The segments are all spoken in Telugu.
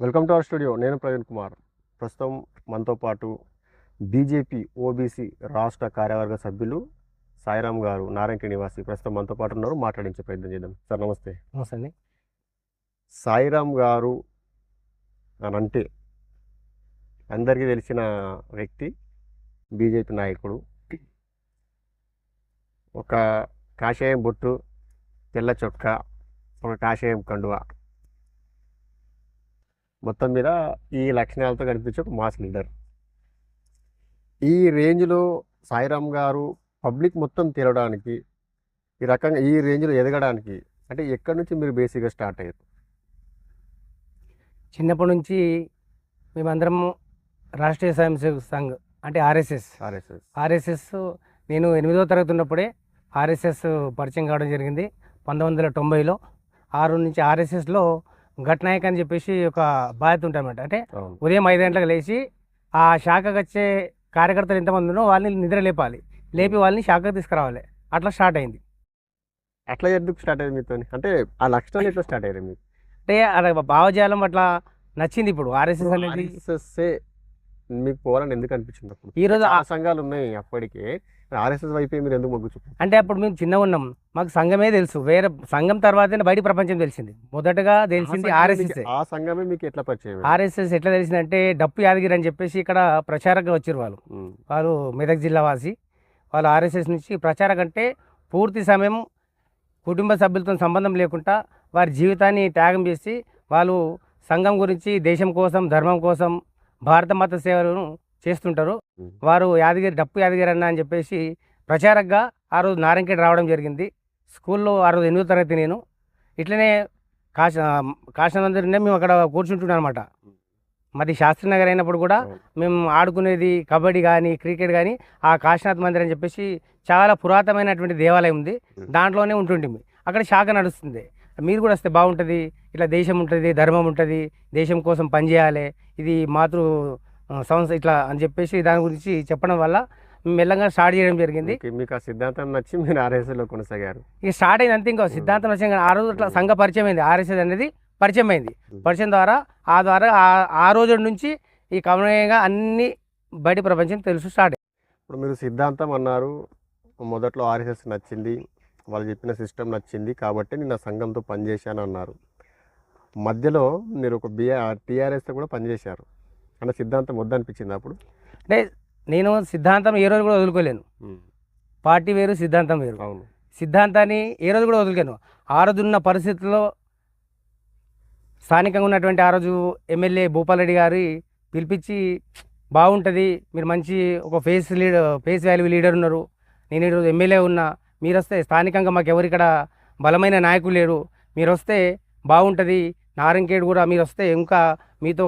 Welcome to our studio. నేను ప్రవీణ్ కుమార్. ప్రస్తుతం మనతో పాటు బీజేపీ ఓబీసీ రాష్ట్ర కార్యవర్గ సభ్యులు సాయిరామ్ గారు నారాయణ నివాసి ప్రస్తుతం మనతో పాటు ఉన్నారు. మాట్లాడించే ప్రయత్నం చేద్దాం. సార్ నమస్తే. నమస్తే అండి. సాయిరామ్ గారు అని అంటే అందరికీ తెలిసిన వ్యక్తి బీజేపీ నాయకుడు. ఒక కాషాయం బొట్టు తెల్ల చొక్కా ఒక కాషాయం కండువా. మొత్తం మీద ఈ లక్షణాలతో కనిపించే ఒక మాస్ లీడర్. ఈ రేంజ్లో సాయిరామ్ గారు పబ్లిక్ మొత్తం తిరగడానికి ఈ రకంగా ఈ రేంజ్లో ఎదగడానికి అంటే ఎక్కడి నుంచి మీరు బేసిక్గా స్టార్ట్ అయ్యారు? చిన్నప్పటి నుంచి మేమందరం రాష్ట్రీయ స్వయం సేవక్ సంఘ్ అంటే ఆర్ఎస్ఎస్. ఆర్ఎస్ఎస్. ఆర్ఎస్ఎస్ నేను ఎనిమిదో తరగతి ఉన్నప్పుడే ఆర్ఎస్ఎస్ పరిచయం కావడం జరిగింది. పంతొమ్మిది వందల తొంభైలో ఆరు నుంచి ఆర్ఎస్ఎస్లో ఘట్నాయక్ అని చెప్పేసి ఒక బాధ్యత ఉంటామన్నమాట అంటే ఉదయం ఐదు గంటలకు లేచి ఆ శాఖకు వచ్చే కార్యకర్తలు ఎంతమంది ఉన్నో వాళ్ళని నిద్ర లేపాలి. లేపి వాళ్ళని శాఖకు తీసుకురావాలి. అట్లా స్టార్ట్ అయింది. అట్లా ఎందుకు స్టార్ట్ అయ్యింది మీతో అంటే ఆ లక్షణాలు ఎట్లా స్టార్ట్ అయ్యారు మీకు? అంటే అలా భావజాలం అట్లా నచ్చింది ఇప్పుడు ఆర్ఎస్ఎస్ అనేది. మీకు పోవాలని ఎందుకు అనిపించింది అప్పుడు? ఈరోజు ఆ- చాలా సంఘాలు ఉన్నాయి అప్పటికే. ఆర్ఎస్ఎస్ వైపే మీరు ఎందుకు మొగ్గు అంటే అప్పుడు మేము చిన్న ఉన్నాం. మాకు సంఘమే తెలుసు. వేరే సంఘం తర్వాతనే బయట ప్రపంచం తెలిసింది. మొదటగా తెలిసింది ఆర్ఎస్ఎస్ ఆ సంఘమే మీకు ఎట్లా పరిచయం? ఆర్ఎస్ఎస్ ఎట్లా తెలిసిందంటే డప్పు యాదగిరి అని చెప్పేసి ఇక్కడ ప్రచారంగా వచ్చారు వాళ్ళు. వాళ్ళు మెదక్ జిల్లా వాసి. వాళ్ళు ఆర్ఎస్ఎస్ నుంచి ప్రచారం అంటే పూర్తి సమయం కుటుంబ సభ్యులతో సంబంధం లేకుండా వారి జీవితాన్ని త్యాగం చేసి వాళ్ళు సంఘం గురించి దేశం కోసం ధర్మం కోసం భారత మత సేవలను చేస్తుంటారు. వారు యాదగిరి డప్పు యాదగిరి అన్న అని చెప్పేసి ప్రచారకగా ఆ రోజు నారాయణఖేడ్ రావడం జరిగింది. స్కూల్లో ఆ రోజు ఎనిమిదో తరగతి నేను. ఇట్లనే కాశ కాశనందరినే మేము అక్కడ కూర్చుంటున్నాం అనమాట మాది శాస్త్రీనగర్ అయినప్పుడు కూడా. మేము ఆడుకునేది కబడ్డీ కానీ క్రికెట్ కానీ ఆ కాశీనాథ్ మందిర్ అని చెప్పేసి చాలా పురాతనమైనటువంటి దేవాలయం ఉంది. దాంట్లోనే ఉంటుంటిమి అక్కడ శాఖ నడుస్తుంది. మీరు కూడా వస్తే బాగుంటుంది. ఇట్లా దేశం ఉంటుంది ధర్మం ఉంటుంది. దేశం కోసం పనిచేయాలి ఇది మాతృ సంస్థ ఇట్లా అని చెప్పేసి దాని గురించి చెప్పడం వల్ల మెల్లగా స్టార్ట్ చేయడం జరిగింది. మీకు- ఆ సిద్ధాంతం నచ్చి మీరు ఆర్ఎస్ఎస్లో కొనసాగారు. ఇక స్టార్ట్ అయింది అంతే ఇంకా సిద్ధాంతం కానీ ఆ రోజు అట్లా సంఘ పరిచయం అయింది. ఆర్ఎస్ఎస్ అనేది పరిచయం అయింది. పరిచయం ద్వారా ఆ ద్వారా ఆ- ఆ రోజు నుంచి ఈ కమనీయంగా అన్ని బయట ప్రపంచం తెలుసు స్టార్ట్ ఇప్పుడు మీరు సిద్ధాంతం అన్నారు మొదట్లో ఆర్ఎస్ఎస్ నచ్చింది వాళ్ళు చెప్పిన సిస్టమ్ నచ్చింది కాబట్టి నేను ఆ సంఘంతో పనిచేశాను అన్నారు మధ్యలో మీరు ఒక బిఆర్ టీఆర్ఎస్తో కూడా పనిచేశారు. అంటే సిద్ధాంతం వద్దనిపించింది అప్పుడు? అంటే నేను సిద్ధాంతం ఏ రోజు కూడా వదులుకోలేను. పార్టీ వేరు సిద్ధాంతం వేరు. అవును. సిద్ధాంతాన్ని ఏ రోజు కూడా వదులుకోను. ఆ రోజు ఉన్న పరిస్థితుల్లో స్థానికంగా ఉన్నటువంటి ఆ రోజు ఎమ్మెల్యే భూపాల్ రెడ్డి గారి పిలిపించి బాగుంటుంది మీరు మంచి ఒక face leader face value leader ఉన్నారు. నేను ఈరోజు ఎమ్మెల్యే ఉన్నా మీరు వస్తే స్థానికంగా మాకు ఎవరు ఇక్కడ బలమైన నాయకులు లేరు. మీరు వస్తే బాగుంటుంది నారంకేడ్ కూడా మీరు వస్తే ఇంకా మీతో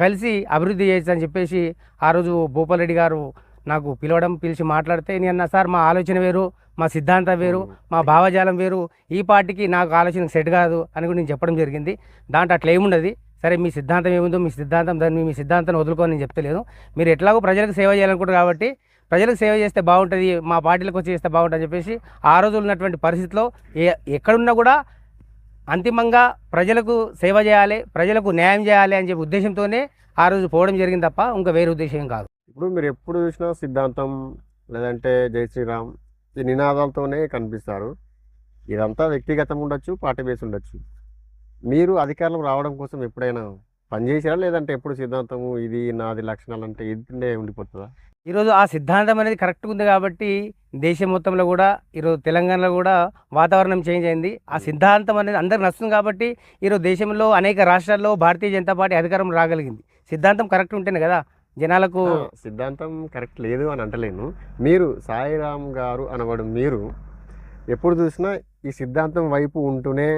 కలిసి అభివృద్ధి చేయొచ్చు అని చెప్పేసి ఆ రోజు భూపాల్ రెడ్డి గారు నాకు పిలవడం పిలిచి మాట్లాడితే నేను అన్నా సార్ మా ఆలోచన వేరు మా సిద్ధాంతం వేరు మా భావజాలం వేరు. ఈ పార్టీకి నాకు ఆలోచన సెట్ కాదు అని కూడా నేను చెప్పడం జరిగింది. దాంట్లో అట్లా ఏముండదు. సరే మీ సిద్ధాంతం ఏముందో మీ సిద్ధాంతం దాన్ని మీ సిద్ధాంతాన్ని వదులుకొని నేను చెప్తలేదు. మీరు ఎట్లాగో ప్రజలకు సేవ చేయాలనుకుంటారు కాబట్టి ప్రజలకు సేవ చేస్తే బాగుంటుంది మా పార్టీలకు వచ్చి చేస్తే బాగుంటుంది అని చెప్పేసి ఆ రోజు ఉన్నటువంటి పరిస్థితిలో ఏ ఎక్కడున్నా కూడా అంతిమంగా ప్రజలకు సేవ చేయాలి ప్రజలకు న్యాయం చేయాలి అని చెప్పి ఉద్దేశంతోనే ఆ రోజు పోవడం జరిగింది తప్ప ఇంకా వేరే ఉద్దేశం కాదు. ఇప్పుడు మీరు ఎప్పుడు చూసినా సిద్ధాంతం లేదంటే జై శ్రీరామ్ ఈ నినాదాలతోనే కనిపిస్తారు. ఇదంతా వ్యక్తిగతం ఉండొచ్చు పార్టీ బేస్ ఉండొచ్చు. మీరు అధికారం రావడం కోసం ఎప్పుడైనా పనిచేసారా లేదంటే ఎప్పుడు సిద్ధాంతము ఇది నాది లక్షణాలు అంటే ఇది ఉండిపోతుందా? ఈరోజు ఆ సిద్ధాంతం అనేది కరెక్ట్గా ఉంది కాబట్టి దేశం మొత్తంలో కూడా ఈరోజు తెలంగాణలో కూడా వాతావరణం చేంజ్ అయింది. ఆ సిద్ధాంతం అనేది అందరికి నచ్చుతుంది కాబట్టి ఈరోజు దేశంలో అనేక రాష్ట్రాల్లో భారతీయ జనతా పార్టీ అధికారం రాగలిగింది. సిద్ధాంతం కరెక్ట్ ఉంటేనే కదా జనాలకు సిద్ధాంతం కరెక్ట్ లేదు అని అంటలేను. మీరు సాయిరామ్ గారు అనబడు మీరు ఎప్పుడు చూసినా ఈ సిద్ధాంతం వైపు ఉంటూనే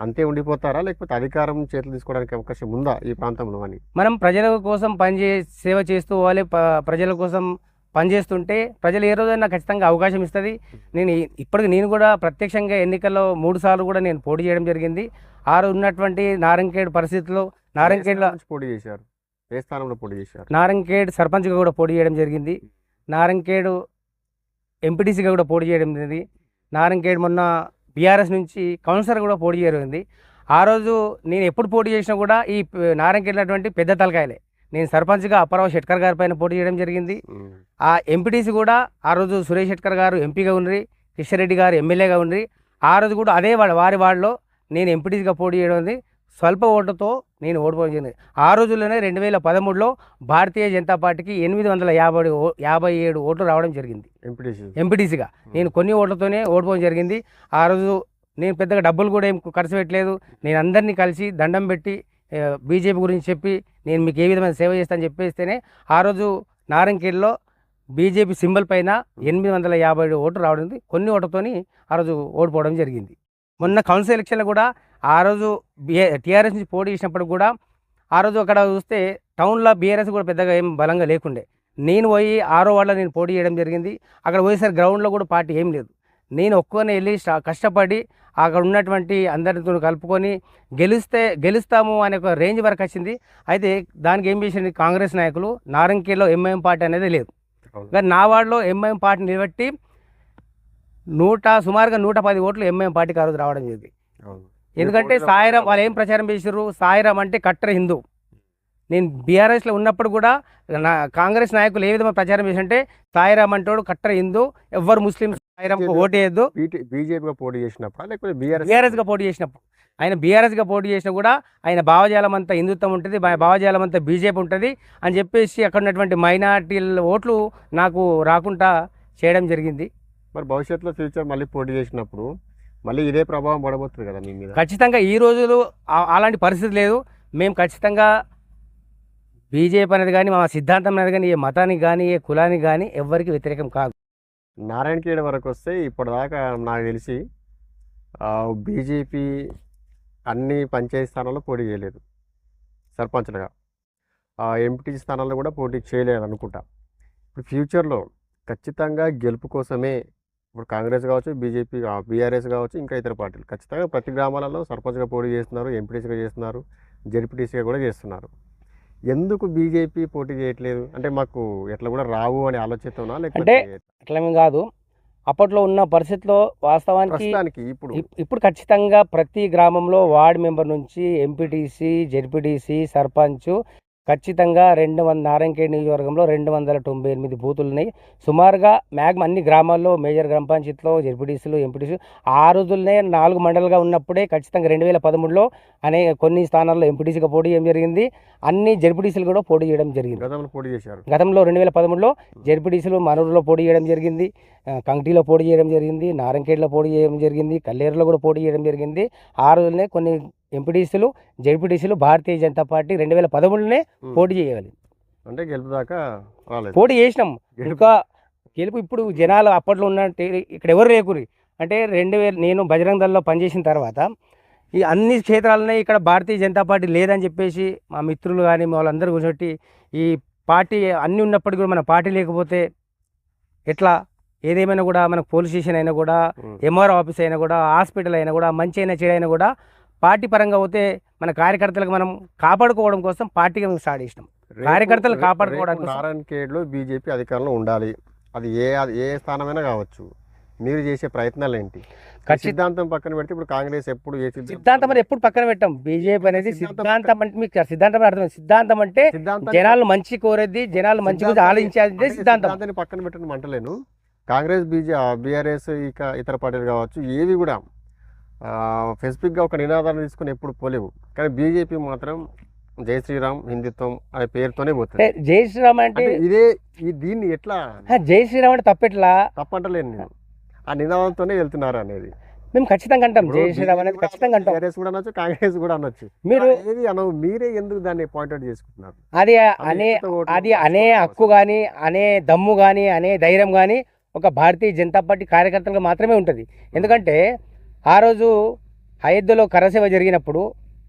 అంతే ఉండిపోతారా? లేకపోతే అధికారం చేతులు తీసుకోవడానికి అవకాశం ఉందా ఈ ప్రాంతంలో అని? మనం ప్రజల కోసం పనిచే సేవ చేస్తూ పోవాలి. ప- ప్రజల కోసం పనిచేస్తుంటే ప్రజలు ఏ రోజైనా ఖచ్చితంగా అవకాశం ఇస్తుంది. నేను ఇప్పటికి నేను కూడా ప్రత్యక్షంగా ఎన్నికల్లో మూడు సార్లు కూడా నేను పోటీ చేయడం జరిగింది. ఆరు ఉన్నటువంటి నారంకేడ్ పరిస్థితుల్లో నారంకేడ్లో పోటీ చేశారు? ఏ స్థానంలో పోటీ చేశారు? నారంకేడ్ సర్పంచ్గా కూడా పోటీ చేయడం జరిగింది. నారంకేడు ఎంపీటీసీగా కూడా పోటీ చేయడం జరిగింది. నారంకేడ్ మొన్న బీఆర్ఎస్ నుంచి కౌన్సిలర్ కూడా పోటీ జరిగింది. ఆ రోజు నేను ఎప్పుడు పోటీ చేసినా కూడా ఈ నారాయణకెళ్ళినటువంటి పెద్ద తలకాయలే. నేను సర్పంచ్గా అప్పారావు షెట్కర్ గారి పైన పోటీ చేయడం జరిగింది. ఆ ఎంపీటీసీ కూడా ఆ రోజు సురేష్ షెట్కర్ గారు ఎంపీగా ఉండ్రి కిషన్రెడ్డి గారు ఎమ్మెల్యేగా ఉండ్రి. ఆ రోజు కూడా అదే వాడు వారి వార్డులో నేను ఎంపీటీసీగా పోటీ చేయడం ఉంది. స్వల్ప ఓటుతో నేను ఓడిపోవడం జరిగింది. ఆ రోజుల్లోనే రెండు వేల పదమూడులో భారతీయ జనతా పార్టీకి ఎనిమిది వందల యాభై యాభై ఏడు ఓట్లు రావడం జరిగింది. ఎంపీటీసీ. ఎంపీటీసీగా. నేను కొన్ని ఓట్లతోనే ఓడిపోవడం జరిగింది. ఆ రోజు నేను పెద్దగా డబ్బులు కూడా ఏం ఖర్చు పెట్టలేదు. నేను అందరినీ కలిసి దండం పెట్టి బీజేపీ గురించి చెప్పి నేను మీకు ఏ విధమైన సేవ చేస్తానని చెప్పేస్తేనే ఆ రోజు నారంకేడ్లో బీజేపీ సింబల్ పైన ఎనిమిది వందల యాభై ఏడు ఓట్లు రావడం. కొన్ని ఓట్లతోని ఆ రోజు ఓడిపోవడం జరిగింది. మొన్న కౌన్సిల్ ఎలక్షన్లో కూడా ఆ రోజు బిఏ టీఆర్ఎస్ నుంచి పోటీ చేసినప్పుడు కూడా ఆ రోజు అక్కడ చూస్తే టౌన్లో బీఆర్ఎస్ కూడా పెద్దగా ఏం బలంగా లేకుండే. నేను పోయి ఆరో వాళ్ళ నేను పోటీ చేయడం జరిగింది. అక్కడ పోయేసరికి గ్రౌండ్లో కూడా పార్టీ ఏం లేదు. నేను ఒక్కనే వెళ్ళి కష్టపడి అక్కడ ఉన్నటువంటి అందరితో కలుపుకొని గెలిస్తే గెలుస్తాము అనే ఒక రేంజ్ వరకు వచ్చింది. అయితే దానికి ఏం చేసింది కాంగ్రెస్ నాయకులు? నారంకేలో ఎంఐఎం పార్టీ అనేది లేదు. కానీ నా వార్డులో ఎంఐఎం పార్టీ నిలబెట్టి నూట సుమారుగా నూట పది ఓట్లు ఎంఐఎం పార్టీకి ఆ రోజు రావడం జరిగింది. ఎందుకంటే మీరు సాయిరాం పోటీ వాళ్ళు ఏం ప్రచారం చేసారు సాయిరాం అంటే కట్టర్ హిందూ. నేను బీఆర్ఎస్లో ఉన్నప్పుడు కూడా నా కాంగ్రెస్ నాయకులు ఏ విధంగా ప్రచారం చేసింటే సాయిరాం అంటాడు కట్టర్ హిందూ ఎవ్వరు ముస్లిం సాయిరాంకు ఓటు వేయద్దు. బీజేపీగా పోటీ చేసినప్పుడు? లేకపోతే బీఆర్ఎస్ బీఆర్ఎస్గా పోటీ చేసినప్పుడు. ఆయన బీఆర్ఎస్గా పోటీ చేసినా కూడా ఆయన భావజాలం అంతా హిందుత్వం ఉంటుంది భావజాలం అంతా బీజేపీ ఉంటుంది అని చెప్పేసి అక్కడ ఉన్నటువంటి మైనార్టీల ఓట్లు నాకు రాకుండా చేయడం జరిగింది. మరి భవిష్యత్తులో ఫ్యూచర్ మళ్ళీ పోటీ చేసినప్పుడు మళ్ళీ ఇదే ప్రభావం పడబోతుంది కదా మీ మీద. ఖచ్చితంగా ఈ రోజులు అలాంటి పరిస్థితి లేదు. మేము ఖచ్చితంగా బీజేపీ అనేది కానీ మా సిద్ధాంతం అనేది కానీ ఏ మతానికి కానీ ఏ కులానికి కానీ ఎవ్వరికి వ్యతిరేకం కాదు. నారాయణ ఖేడ్ వరకు వస్తే ఇప్పటిదాకా నాకు తెలిసి బీజేపీ అన్ని పంచాయతీ స్థానాల్లో పోటీ చేయలేదు. సర్పంచ్లుగా. ఎంపీ స్థానాల్లో కూడా పోటీ చేయలేదు అనుకుంటా ఇప్పుడు ఫ్యూచర్లో ఖచ్చితంగా గెలుపు కోసమే ఇప్పుడు కాంగ్రెస్ కావచ్చు బీజేపీ బీఆర్ఎస్ కావచ్చు ఇంకా ఇతర పార్టీలు. ఖచ్చితంగా ప్రతి గ్రామాలలో సర్పంచ్గా పోటీ చేస్తున్నారు ఎంపీటీసీగా చేస్తున్నారు జెడ్పీటీసీగా కూడా చేస్తున్నారు. ఎందుకు బీజేపీ పోటీ చేయట్లేదు? అంటే మాకు ఎట్లా కూడా రావు అనే ఆలోచనతోనా లేకపోతే అట్లేమీ కాదు. అప్పట్లో ఉన్న పరిస్థితిలో వాస్తవానికి ఇప్పుడు. ఇప్- ఇప్పుడు ఖచ్చితంగా ప్రతి గ్రామంలో వార్డు మెంబర్ నుంచి ఎంపీటీసీ జెడ్పీటీసీ సర్పంచ్ ఖచ్చితంగా రెండు వంద నారాయణఖేడ్ నియోజకవర్గంలో రెండు వందల తొంభై ఎనిమిది బూతులు ఉన్నాయి సుమారుగా మ్యాక్సిమం అన్ని గ్రామాల్లో మేజర్ గ్రామ పంచాయతీలో జెడ్పీటీసీలు ఎంపీటీసీ ఆ రోజుల్లోనే నాలుగు మండలుగా ఉన్నప్పుడే ఖచ్చితంగా రెండు వేల పదమూడులో అనే కొన్ని స్థానాల్లో ఎంపీటీసీగా పోటీ చేయడం జరిగింది. అన్ని జెడ్పీటీసీలు కూడా పోటీ చేయడం జరిగింది. గతంలో పోటీ చేశారు. గతంలో రెండు వేల పదమూడులో జెడ్పీటీసీలు మనూరులో పోటీ చేయడం జరిగింది. కంకిటీలో పోటీ చేయడం జరిగింది. నారంకేడ్లో పోటీ చేయడం జరిగింది. కల్లేరులో కూడా పోటీ చేయడం జరిగింది. ఆ రోజులనే కొన్ని ఎంపీటీసీలు జెడ్పీటీసీలు భారతీయ జనతా పార్టీ రెండు వేల పదమూడులోనే. పోటీ చేయగలిగింది. అంటే గెలుపు దాకా రాలేదు. పోటీ చేసినాం. ఇంకా గెలుపు ఇప్పుడు జనాలు అప్పట్లో ఉన్న ఇక్కడ ఎవరు లేకురి. అంటే రెండు వేల నేను బజరంగ దళలో పనిచేసిన తర్వాత ఈ అన్ని క్షేత్రాలనే ఇక్కడ భారతీయ జనతా పార్టీ లేదని చెప్పేసి మా మిత్రులు కానీ వాళ్ళందరూ కూర్చోటి ఈ పార్టీ అన్నీ ఉన్నప్పటికీ కూడా మన పార్టీ లేకపోతే ఎట్లా? ఏదేమైనా కూడా మనకు పోలీస్ స్టేషన్ అయినా కూడా. ఎంఆర్ఓ ఆఫీస్ అయినా కూడా హాస్పిటల్ అయినా కూడా మంచి అయినా చెడు అయినా కూడా పార్టీ పరంగా పోతే మన కార్యకర్తలకు మనం కాపాడుకోవడం కోసం పార్టీగా మేము స్టార్ట్ చేసినాం. కార్యకర్తలు కాపాడుకోవడానికి నారాయణ ఖేడ్లో బీజేపీ అధికారంలో ఉండాలి. అది ఏ ఏ స్థానమైనా కావచ్చు. మీరు చేసే ప్రయత్నాలు ఏంటి? సిద్ధాంతం పక్కన పెడితే ఇప్పుడు కాంగ్రెస్ ఎప్పుడు సిద్ధాంతం అని ఎప్పుడు పక్కన పెట్టాం. బీజేపీ అనేది సిద్ధాంతం అంటే మీకు సిద్ధాంతం అర్థం సిద్ధాంతం అంటే జనాలు మంచి కోరేది జనాలు మంచి గురించి ఆలోచించేది సిద్ధాంతం. పక్కన పెట్టడం అంటలేను కాంగ్రెస్ బీజే బీఆర్ఎస్ ఇక ఇతర పార్టీలు కావచ్చు ఏవి కూడా స్పెసిఫిక్గా ఒక నినాదాన్ని తీసుకుని ఎప్పుడు పోలేవు. కానీ బీజేపీ మాత్రం జై శ్రీరామ్ హిందుత్వం అనే పేరుతోనే పోతుంది. జై శ్రీరామ్ అంటే ఇదే ఈ దీన్ని ఎట్లా జై శ్రీరామ్ అంటే తప్పెట్లా? తప్పంటలేను నేను. ఆ నినాదంతోనే వెళ్తున్నారు అనేది. మేము ఖచ్చితంగా అంటాం జై శ్రీరామ్ అనేది ఖచ్చితంగా అంటాం. కూడా అనొచ్చు కాంగ్రెస్ కూడా అనొచ్చు. మీరు ఏది అనవు మీరే ఎందుకు దాన్ని పాయింట్అవుట్ చేసుకుంటున్నారు? అది అనే అది అనే హక్కు. కానీ అనే దమ్ము కానీ అనే ధైర్యం కానీ ఒక భారతీయ జనతా పార్టీ కార్యకర్తలకు మాత్రమే ఉంటుంది. ఎందుకంటే ఆ రోజు అయోధ్యలో కరసేవ జరిగినప్పుడు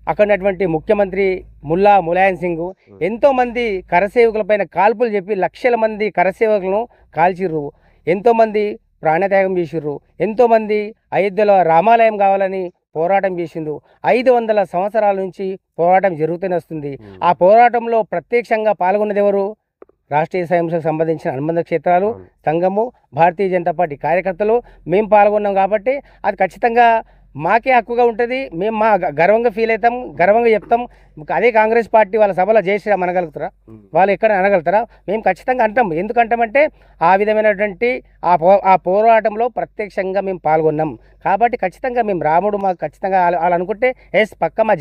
అక్కడ ఉన్నటువంటి ముఖ్యమంత్రి ముల్లా ములాయం సింగ్ ఎంతో మంది కరసేవకులపైన కాల్పులు చెప్పి లక్షల మంది కరసేవకులను కాల్చిర్రు. ఎంతో మంది ప్రాణత్యాగం చేసిర్రు. ఎంతో మంది అయోధ్యలో రామాలయం కావాలని పోరాటం చేసిండు ఐదు వందల సంవత్సరాల నుంచి పోరాటం జరుగుతూనే వస్తుంది. ఆ పోరాటంలో ప్రత్యక్షంగా పాల్గొన్నది ఎవరు? రాష్ట్రీయ సంస్థకు సంబంధించిన అనుబంధ క్షేత్రాలు. సంఘము భారతీయ జనతా పార్టీ కార్యకర్తలు మేము పాల్గొన్నాం కాబట్టి అది ఖచ్చితంగా మాకే హక్కుగా ఉంటుంది. మేము మా గర్వంగా ఫీల్ అవుతాం గర్వంగా చెప్తాం. అదే కాంగ్రెస్ పార్టీ వాళ్ళ సభలో జై శ్రీరామ్ అనగలుగుతారా? వాళ్ళు ఎక్కడ అనగలుగుతారా? మేము ఖచ్చితంగా అంటాం. ఎందుకు అంటామంటే ఆ విధమైనటువంటి ఆ పో ఆ పోరాటంలో ప్రత్యక్షంగా మేము పాల్గొన్నాం. కాబట్టి ఖచ్చితంగా మేము రాముడు మాకు ఖచ్చితంగా వాళ్ళు అనుకుంటే ఎస్ పక్క మా